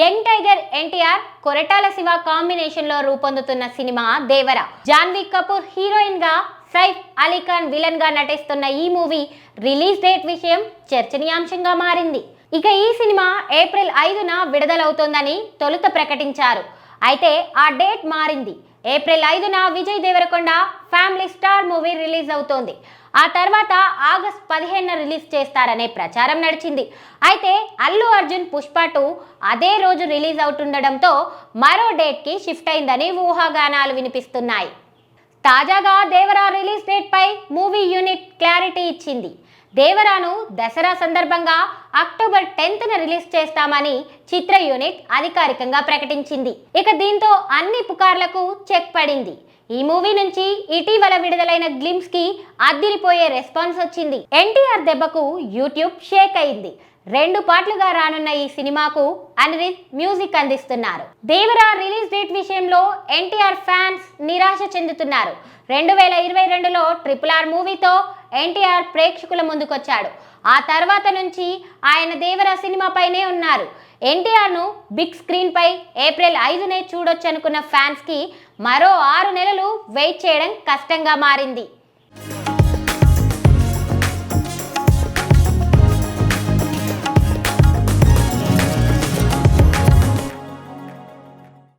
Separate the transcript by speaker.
Speaker 1: Young tiger NTR Koratala Siva కాంబినేషన్లో రూపొందుతున్న cinema Devara. Janhvi Kapoor హీరోయిన్గా సైఫ్ అలీ ఖాన్ విలన్గా నటిస్తున్న ఈ మూవీ రిలీజ్ డేట్ విషయం చర్చనీయాంశంగా మారింది. ఇక ఈ సినిమా ఏప్రిల్ ఐదున విడుదలవుతోందని తొలుత ప్రకటించారు. అయితే ఆ డేట్ మారింది. ఏప్రిల్ ఐదున Vijay Deverakonda family star movie release అవుతోంది. ఆ తర్వాత ఆగస్ట్ పదిహేనున రిలీజ్ చేస్తారనే ప్రచారం నడిచింది. అయితే అల్లు అర్జున్ పుష్ప టూ అదే రోజు రిలీజ్ అవుతుండడంతో మరో డేట్కి షిఫ్ట్ అయిందని ఊహాగానాలు వినిపిస్తున్నాయి. తాజాగా దేవరా రిలీజ్ డేట్పై మూవీ యూనిట్ క్లారిటీ ఇచ్చింది. దేవరాను దసరా సందర్భంగా అక్టోబర్ టెన్త్న రిలీజ్ చేస్తామని చిత్ర యూనిట్ అధికారికంగా ప్రకటించింది. ఇక దీంతో అన్ని పుకార్లకు చెక్ పడింది. ఈ మూవీ నుంచి ఇటీవల విడుదలైన గ్లిమ్స్కి అద్దిరిపోయే రెస్పాన్స్ వచ్చింది. ఎన్టీఆర్ దెబ్బకు యూట్యూబ్ షేక్ అయింది. రెండు పాటలుగా రానున్న ఈ సినిమాకు అనిరిత్ మ్యూజిక్ అందిస్తున్నారు. దేవరా రిలీజ్ డేట్ విషయంలో ఎన్టీఆర్ ఫ్యాన్స్ నిరాశ చెందుతున్నారు. రెండు వేల ఇరవై రెండులో ట్రిపుల్ ఆర్ మూవీతో ఎన్టీఆర్ ప్రేక్షకుల ముందుకొచ్చాడు. ఆ తర్వాత నుంచి ఆయన దేవరా సినిమాపైనే ఉన్నారు. ఎన్టీఆర్ను బిగ్ స్క్రీన్పై ఏప్రిల్ ఐదునే చూడొచ్చనుకున్న ఫ్యాన్స్కి మరో ఆరు నెలలు వెయిట్ చేయడం కష్టంగా మారింది.